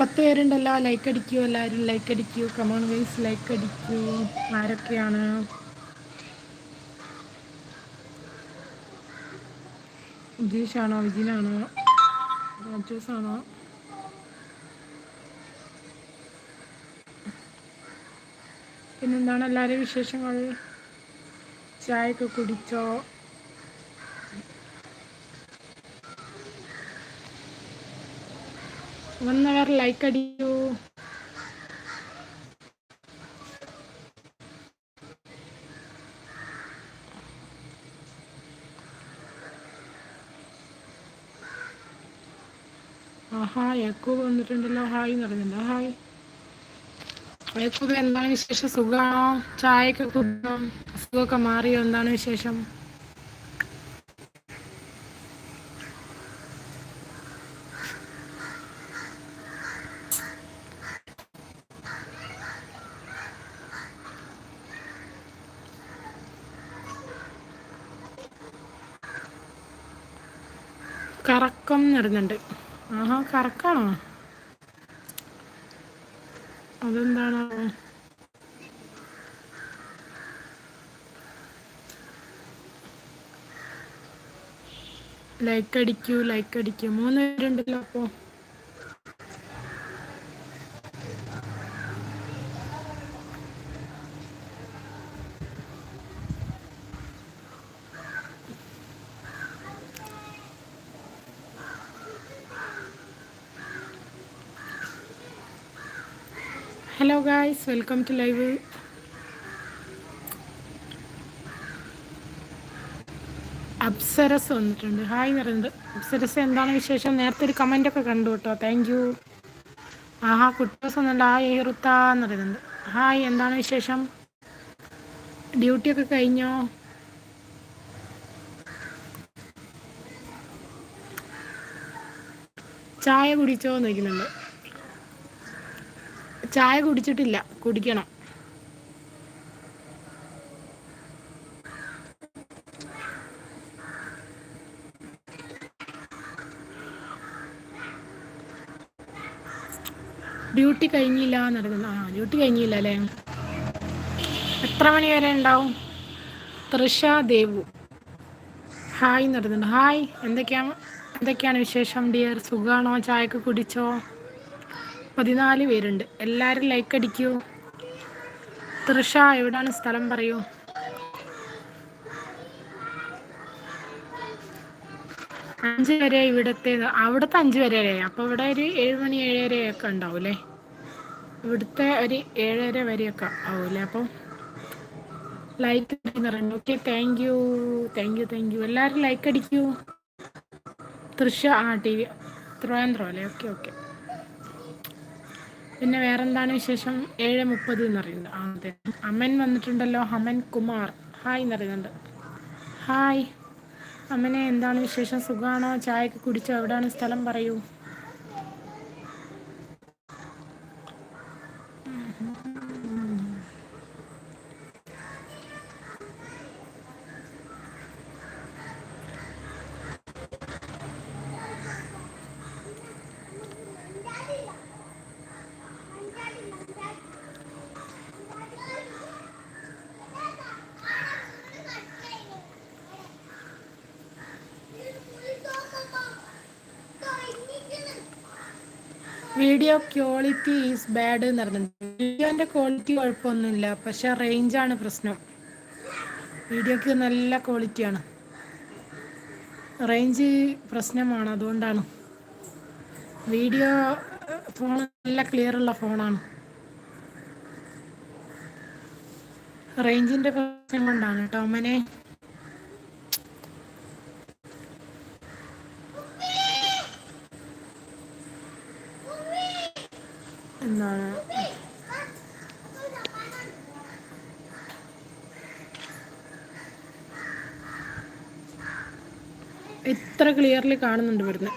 പത്ത് പേരുണ്ടല്ലോ. ലൈക്ക് അടിക്കൂ. എല്ലാവരും ലൈക്ക് അടിക്കൂ. കമോൺ വൈസ് ലൈക്ക് അടിക്കൂ. ആരൊക്കെയാണ്? ഉജീഷാണോ വിജിനാണോ രാജോസാണോ പിന്നെന്താണ് എല്ലാവരും വിശേഷങ്ങൾ? ചായയൊക്കെ കുടിച്ചോ? വന്നവർ ലൈക്ക് അടിക്കൂ. ആഹാ യാക്കൂബ് വന്നിട്ടുണ്ടല്ലോ. ഹായ് എന്ന് പറയുന്നുണ്ട്. ഹായ്. യാക്കൂബ് എന്താണ് വിശേഷം? സുഖമാണോ ചായയൊക്കെ കുടിക്കണം അസുഖമൊക്കെ മാറിയോ? എന്താണ് വിശേഷം? കറക്കം നടന്നുണ്ട് കറക്കാണോ? അതെന്താണ്? ലൈക്ക് അടിക്കൂ ലൈക്ക് അടിക്കൂ. മൂന്ന് പേരുണ്ടല്ലോ അപ്പോ. ഗായ്സ് വെൽക്കം ടു ലൈവ് അപ്സരസ് വന്നിട്ടുണ്ട്. ഹായ് എന്ന് പറയുന്നത് അപ്സരസ് എന്താണ് വിശേഷം? നേരത്തെ ഒരു കമന്റ് ഒക്കെ കണ്ടു കേട്ടോ. താങ്ക് യു ആഹാ കുട്ടോസ് വന്നിട്ടുണ്ട്. ഹായ് ഏറുത്ത എന്ന് പറയുന്നുണ്ട് ഹായ് എന്താണ് വിശേഷം? ഡ്യൂട്ടിയൊക്കെ കഴിഞ്ഞോ? ചായ കുടിച്ചോ എന്ന് ചോദിക്കുന്നുണ്ട്. ചായ കുടിച്ചിട്ടില്ല. കുടിക്കണം. ഡ്യൂട്ടി കഴിഞ്ഞില്ല നടക്കുന്നു ആ ഡ്യൂട്ടി കഴിഞ്ഞില്ല അല്ലേ? എത്ര മണി വരെ ഉണ്ടാവും? തൃഷ ദേവു. ഹായ് നടന്നുണ്ട് ഹായ്. എന്തൊക്കെയാണ് എന്തൊക്കെയാണ് വിശേഷം ഡിയർ? സുഖമാണോ ചായക്ക് കുടിച്ചോ? പതിനാല് പേരുണ്ട്. എല്ലാവരും ലൈക്ക് അടിക്കൂ. തൃഷ എവിടാണ് സ്ഥലം പറയൂ. അഞ്ച് വരെ ഇവിടത്തെ അവിടുത്തെ അഞ്ച് വരെ അല്ലേ? ഇവിടെ ഒരു ഏഴ് മണി ഏഴര ഒക്കെ ഉണ്ടാവും അല്ലേ? ഇവിടുത്തെ ഒരു ഏഴര വരെയൊക്കെ ആവൂലേ അപ്പോൾ ലൈക്ക് പറയുന്നു okay thank you thank you thank you എല്ലാവരും ലൈക്ക് അടിക്കൂ. തൃശ ആ ടി വി തിരുവനന്തപുരം അല്ലേ? ഓക്കെ ഓക്കെ പിന്നെ വേറെന്താണ് വിശേഷം? ഏഴ് മുപ്പത് എന്ന് പറയുന്നത്. ആ അതെ. അമ്മൻ വന്നിട്ടുണ്ടല്ലോ. അമൻ കുമാർ. ഹായ് എന്ന് പറയുന്നുണ്ട്. ഹായ്. അമ്മനെ എന്താണ് വിശേഷം? സുഖമാണോ ചായക്ക് കുടിച്ചോ? എവിടെയാണ് സ്ഥലം? പറയൂ. വീഡിയോ ക്വാളിറ്റി ഈസ് ബാഡ് എന്ന് പറഞ്ഞിട്ടുണ്ട് വീഡിയോന്റെ ക്വാളിറ്റി കുഴപ്പമൊന്നുമില്ല. പക്ഷെ റേഞ്ചാണ് പ്രശ്നം. വീഡിയോക്ക് നല്ല ക്വാളിറ്റിയാണ് റേഞ്ച് പ്രശ്നമാണ് അതുകൊണ്ടാണ്. വീഡിയോ ഫോൺ നല്ല ക്ലിയർ ഉള്ള ഫോണാണ് റേഞ്ചിന്റെ പ്രശ്നം കൊണ്ടാണ് അമ്മനെ എന്താണ്? ഇത്ര ക്ലിയർലി കാണുന്നുണ്ട് ഇവിടുന്ന്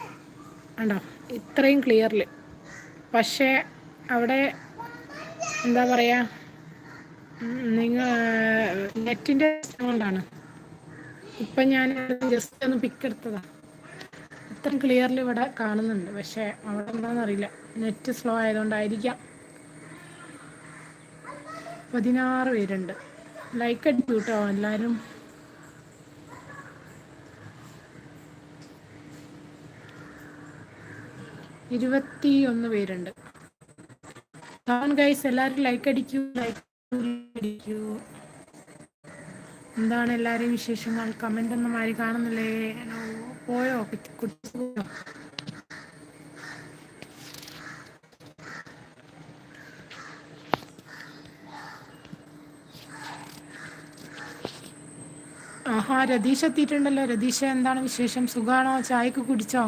കണ്ടോ? ഇത്രയും ക്ലിയർലി. പക്ഷേ അവിടെ എന്താ പറയുക നിങ്ങൾ നെറ്റിന്റെ കൊണ്ടാണ്. ഇപ്പം ഞാൻ ജസ്റ്റ് ഒന്ന് പിക്ക് എടുത്തതാണ് ഇത്ര ക്ലിയർലി ഇവിടെ കാണുന്നുണ്ട്. പക്ഷേ അവിടെ എന്താണെന്നറിയില്ല നെറ്റ് സ്ലോ ആയതുകൊണ്ടായിരിക്കാം. പതിനാറ് പേരുണ്ട്. ലൈക്ക് അടിച്ചു കേട്ടോ എല്ലാവരും ഇരുപത്തി ഒന്ന് പേരുണ്ട്. ഗൈസ് എല്ലാവരും ലൈക്ക് അടിക്കൂ ലൈക്ക് അടിക്കൂ. എന്താണ് എല്ലാവരെയും വിശേഷങ്ങൾ? കമന്റ് ഒന്നും ആരും കാണുന്നില്ലേ? പോയോ? പോയോ? ആഹാ രതീഷ് എത്തിയിട്ടുണ്ടല്ലോ. രതീഷ എന്താണ് വിശേഷം? സുഖാണോ? ചായക്ക് കുടിച്ചോ?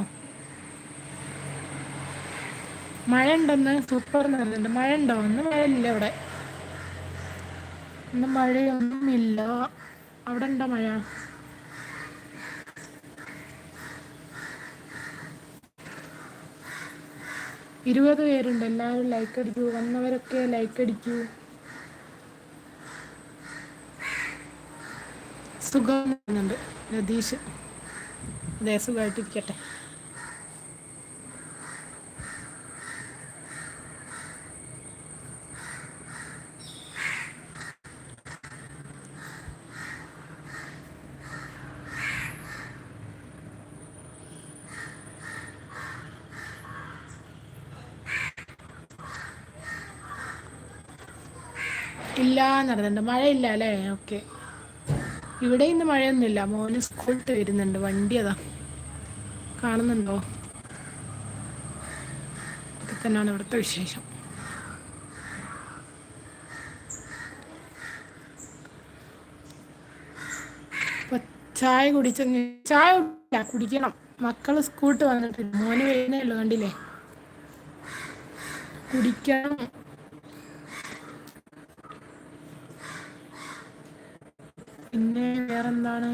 മഴ ഉണ്ടെന്ന് സൂപ്പർ നിന്നുണ്ട് മഴ ഉണ്ടോ ഒന്ന് മഴയില്ല ഇവിടെ. ഇന്ന് മഴയൊന്നുമില്ല. അവിടെ ഉണ്ടോ മഴ? ഇരുപത് പേരുണ്ട്. എല്ലാവരും ലൈക്ക് അടിക്കൂ. വന്നവരൊക്കെ ലൈക്ക് അടിക്കൂ. സുഖം രതീഷ്. അതെ സുഖമായിട്ടിരിക്കട്ടെ. ഇല്ല നടന്നുണ്ട് മഴയില്ല അല്ലേ ഓക്കെ. ഇവിടെ ഇന്ന് മഴയൊന്നുമില്ല. മോന് സ്കൂളിട്ട് വരുന്നുണ്ട്. വണ്ടി അതാ. കാണുന്നുണ്ടോ? ഇതൊക്കെ തന്നെയാണ് ഇവിടുത്തെ വിശേഷം. ചായ കുടിച്ച? ചായ കുടിക്കണം. മക്കൾ സ്കൂട്ട് വന്നിട്ടില്ല. മോന് വരുന്നേ ഉള്ളൂ കണ്ടില്ലേ? കുടിക്കണം. പിന്നെ വേറെന്താണ്?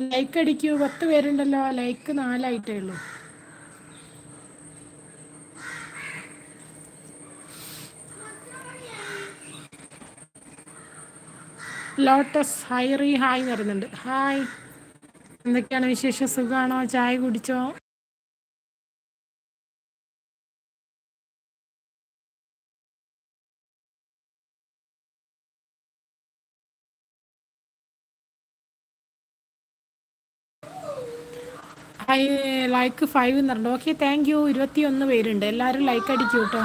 ലൈക്ക് അടിക്കൂ പത്ത് പേരുണ്ടല്ലോ. ലൈക്ക് നാലായിട്ടേ ഉള്ളൂ. ലോട്ടസ് ഹൈ റീ ഹായ് വരുന്നുണ്ട്. ഹായ് എന്തൊക്കെയാണ് വിശേഷ? സുഖമാണോ ചായ കുടിച്ചോ? ലൈക്ക് ഫൈവ് എന്നുണ്ട് ഓക്കെ താങ്ക് യു ഇരുപത്തി ഒന്ന് പേരുണ്ട്. എല്ലാവരും ലൈക്ക് അടിക്കൂ കേട്ടോ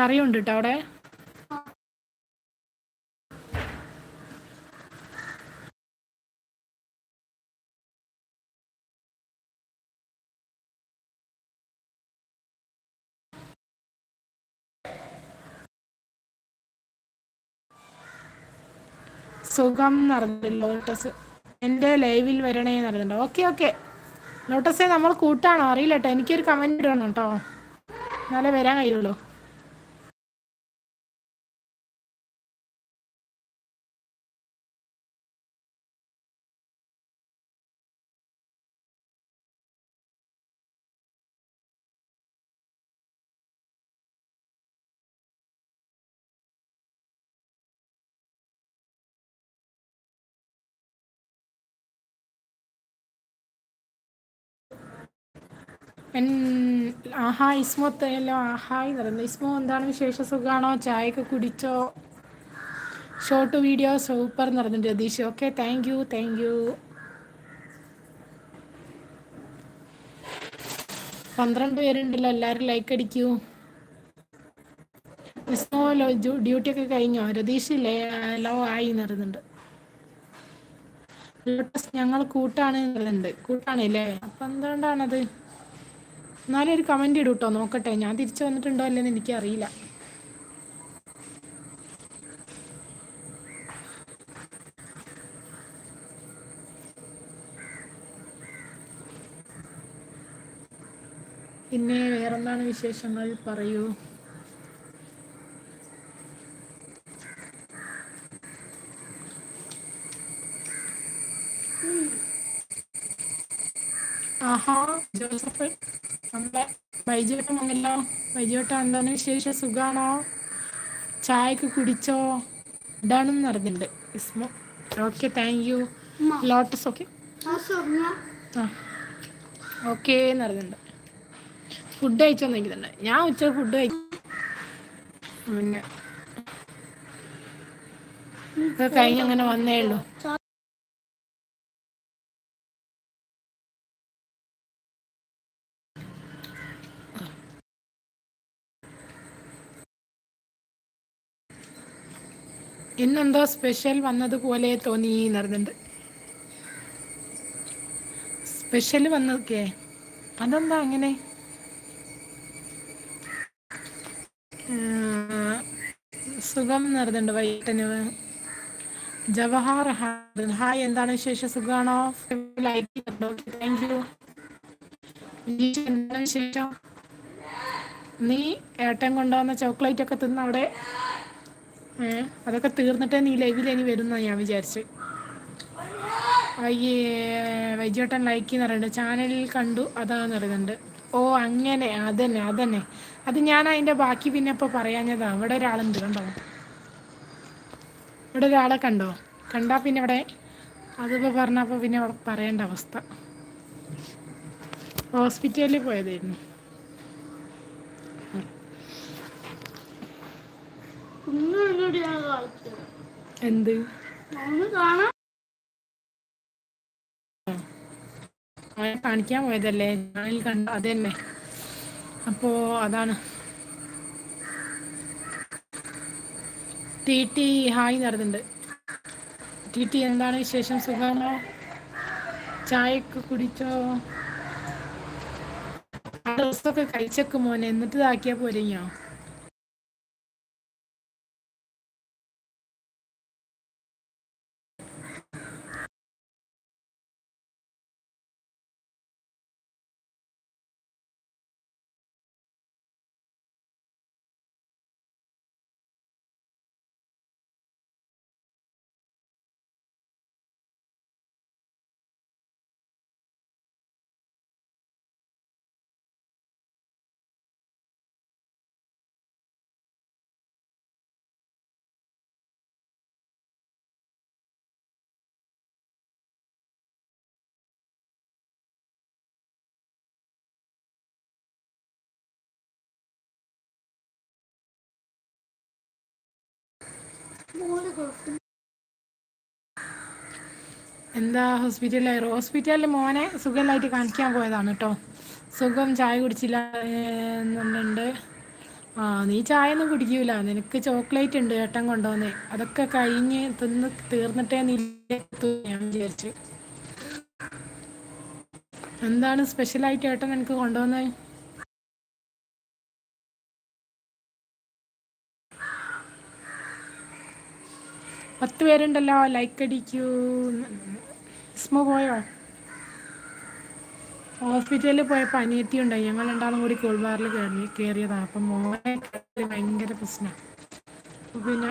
കറിയുണ്ട് കേട്ടോ അവിടെ? സുഖം നടന്നില്ല ലോട്ടസ്. എന്റെ ലൈവിൽ വരണേ നടന്നുണ്ട് ഓക്കെ ഓക്കെ. ലോട്ടസെ നമ്മൾ കൂട്ടാണോ? അറിയില്ല കേട്ടോ എനിക്കൊരു കമന്റ് ഇടണം കേട്ടോ. എന്നാലേ വരാൻ കഴിയുള്ളൂ. ആഹാ ഇസ്മോത്തല്ലോ ആഹായ് പറയുന്നത് ഇസ്മോ എന്താണ് വിശേഷ? സുഖമാണോ ചായയൊക്കെ കുടിച്ചോ? ഷോർട്ട് വീഡിയോ സൂപ്പർ എന്ന് Ratheesh. Okay thank you thank you പന്ത്രണ്ട് പേരുണ്ടല്ലോ എല്ലാവരും ലൈക്ക് അടിക്കൂ. ഇസ്മോ ഡ്യൂട്ടി ഒക്കെ കഴിഞ്ഞോ? രതീഷ് ലോ ആയി ലോട്ടസ് ഞങ്ങൾ കൂട്ടാണ് എന്നുണ്ട് കൂട്ടാണല്ലേ അപ്പൊ എന്തുകൊണ്ടാണത്? എന്നാലും ഒരു കമന്റ് കമന്റ് കേട്ടോ നോക്കട്ടെ. ഞാൻ തിരിച്ചു വന്നിട്ടുണ്ടോ അല്ലെന്ന് എനിക്കറിയില്ല. പിന്നെ വേറെന്താണ് വിശേഷങ്ങൾ? പറയൂ. ആഹാ ജോസഫ്. നമ്മുടെ വൈജോട്ടം വന്നല്ലോ. വൈജോട്ടം എന്താണ് വിശേഷം സുഖാണോ? ചായക്ക് കുടിച്ചോ? ഇടാണെന്ന് അറിഞ്ഞിട്ടുണ്ട്. ഇസ്മോ okay thank you lotus okay. ആ ഓക്കെ എന്ന് ഫുഡ് കഴിച്ചോന്ന് എനിക്കുന്നുണ്ട് ഞാൻ ഉച്ച ഫുഡ് കഴിച്ചു പിന്നെ. കഴിഞ്ഞ് അങ്ങനെ വന്നേ ഉള്ളൂ. ഇന്നെന്തോ സ്പെഷ്യൽ വന്നതുപോലെ തോന്നി നടന്നുണ്ട് സ്പെഷ്യൽ വന്നതൊക്കെ. അതെന്താ അങ്ങനെ? സുഖം നടന്നുണ്ട് വൈകിട്ടിന്. ജവഹർ ഹായ് എന്താണ് വിശേഷം? സുഖമാണോ ലൈക്ക് താങ്ക് യു എന്താണ് വിശേഷം? നീ ഏട്ടൻ കൊണ്ടുവന്ന ചോക്ലേറ്റ് ഒക്കെ തിന്ന അവിടെ അതൊക്കെ തീർന്നിട്ടേ നീ ലൈവിൽ ഇനി വരുന്ന ഞാൻ വിചാരിച്ച്. അയ്യേ വൈജോട്ടൻ ലൈക്ക് എന്ന് പറയുന്നുണ്ട്. ചാനലിൽ കണ്ടു അതാന്ന് പറയുന്നുണ്ട്. ഓ അങ്ങനെ അതന്നെ അതന്നെ. അത് ഞാൻ അതിന്റെ ബാക്കി പിന്നെ ഇപ്പോൾ പറയാഞ്ഞതാണ് ഇവിടെ ഒരാളുണ്ട് കണ്ടോ? ഇവിടെ ഒരാളെ കണ്ടോ? കണ്ടാ പിന്നെ ഇവിടെ അതിപ്പോൾ പറഞ്ഞപ്പോൾ പിന്നെ പറയേണ്ട അവസ്ഥ. ഹോസ്പിറ്റലിൽ പോയതായിരുന്നു. എന്ത്? അവനെ കാണിക്കാൻ പോയതല്ലേ? ഞാനിൽ കണ്ട അത് തന്നെ അപ്പോ അതാണ്. ടി ടി ഹായ് നടന്നുണ്ട് ടി ടി എന്താണ് വിശേഷം? സുഖമാണോ? ചായയൊക്കെ കുടിച്ചോ? ആ ഡ്രസ്സൊക്കെ കഴിച്ചൊക്കെ മോനെ. എന്നിട്ട് ഇതാക്കിയാ പോരെയോ എന്താ ഹോസ്പിറ്റലിൽ ഹോസ്പിറ്റലിൽ മോനെ സുഖമായിട്ട് കാണിക്കാൻ പോയതാണ് കേട്ടോ സുഖം ചായ കുടിച്ചില്ല എന്നുണ്ട് ആ നീ ചായ ഒന്നും കുടിക്കൂല. നിനക്ക് ചോക്ലേറ്റ് ഉണ്ട് ഏട്ടൻ കൊണ്ടുവന്നേ. അതൊക്കെ കഴിഞ്ഞ് തിന്ന് തീർന്നിട്ടേ നീ ഞാൻ വിചാരിച്ചു. എന്താണ് സ്പെഷ്യലായിട്ട് ഏട്ടൻ നിനക്ക് കൊണ്ടുവന്നത് പത്ത് പേരുണ്ടല്ലോ ലൈക്ക് അടിക്കൂ. സ്മോ പോയോ? ഹോസ്പിറ്റലിൽ പോയപ്പോൾ അനിയത്തി ഉണ്ടായി ഞങ്ങൾ രണ്ടാളും കൂടി കൂൾബാറിൽ കയറി കയറിയതാണ് അപ്പം മോനെ ഭയങ്കര പ്രശ്നമാണ് പിന്നെ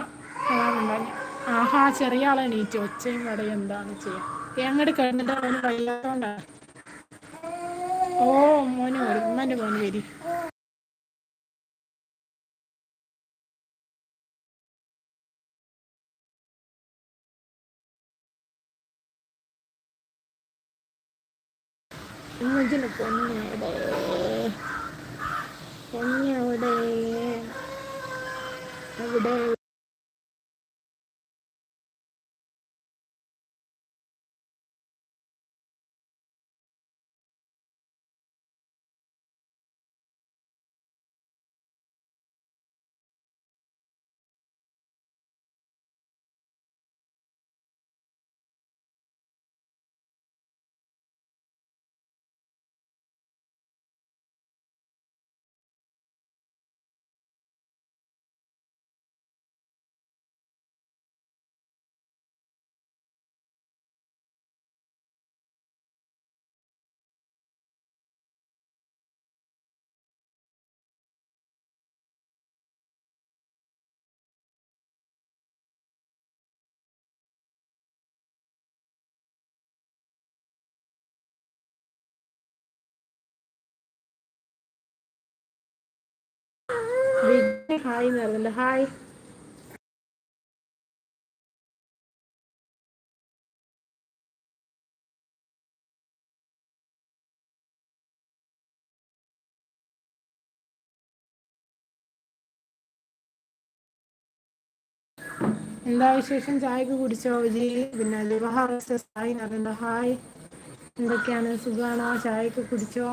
ആഹാ ചെറിയ ആളെ എണീറ്റ്. ഒച്ചയും കടയും എന്താണ് ചെയ്യാം? എങ്ങോട്ട് കിടന്നിട്ട് അവന് വയ്യാത്തോണ്ടാണ് ഓ മോനെ വരും ഉമ്മന്റെ മോന് വരി. quần. ഹായ് എന്താ വിശേഷം? ചായക്ക് കുടിച്ചോ? വിജയ് പിന്നെ വിവാഹ ഹായ് ഹായ് എന്തൊക്കെയാണ്? സുഖമാണോ ചായക്ക് കുടിച്ചോ?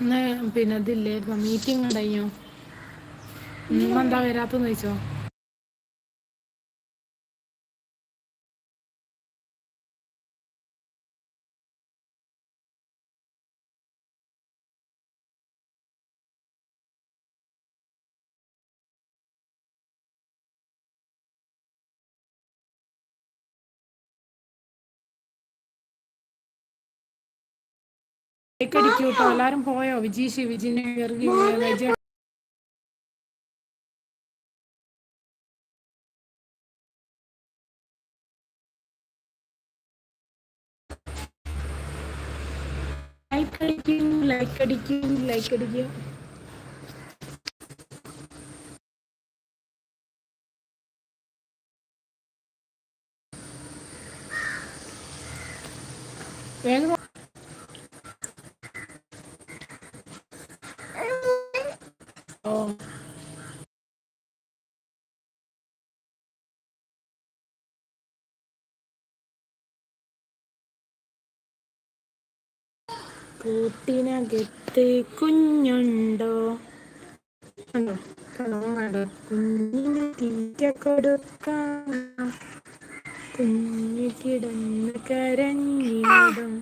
ഇന്ന് പിന്നെ ഇതില്ലായിരുന്നു മീറ്റിംഗ് ഉണ്ടായിയോ എന്താ വരാത്തെന്ന് ചോദിച്ചോ? കേട്ടോ എല്ലാവരും പോയോ? വിജീഷ് വിജിനെ വിജയ ലൈക്ക് അടിക്കൂ ലൈക്ക് അടിക്കൂ ലൈക്ക് അടിക്കൂ വേഗം കൂട്ടിനകത്ത് കുഞ്ഞുണ്ടോ? കണ്ടോ? കണ്ടോ? കുഞ്ഞിന് തീറ്റ കൊടുക്കാം. കുഞ്ഞു കിടന്ന് കരഞ്ഞിടും.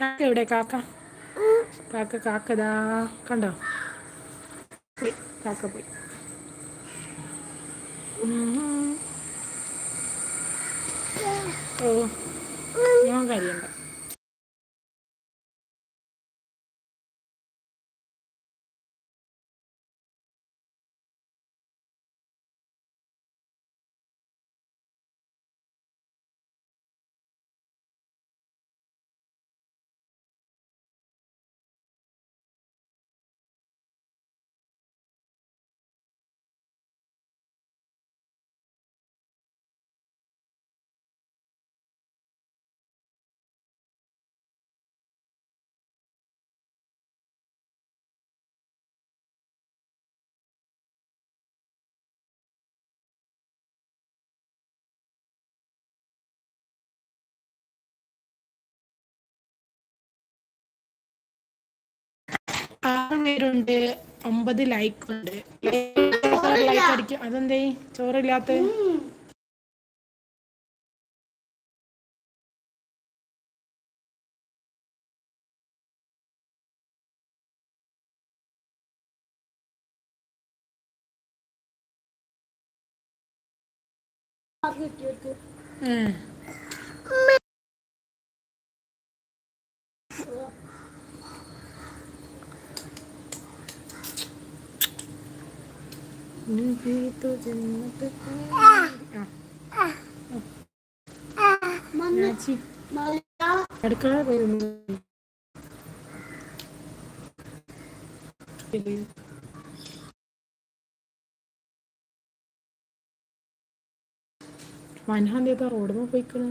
കാക്ക എവിടെ? കാക്ക? കാക്ക കാക്കതാ കണ്ടോ? കാക്ക പോയി. ഓ ഞാൻ കരിയണ്ട. ആറ് പേരുണ്ട് ഒമ്പത് ലൈക്ക് ഉണ്ട്. ലൈക്ക് അടിക്കും അതെന്തേ? ചോറില്ലാത്ത ഏഹ് അടുക്കള പോയിരുന്നു വൻഹാന്തി റോഡ് പോയിക്കണേ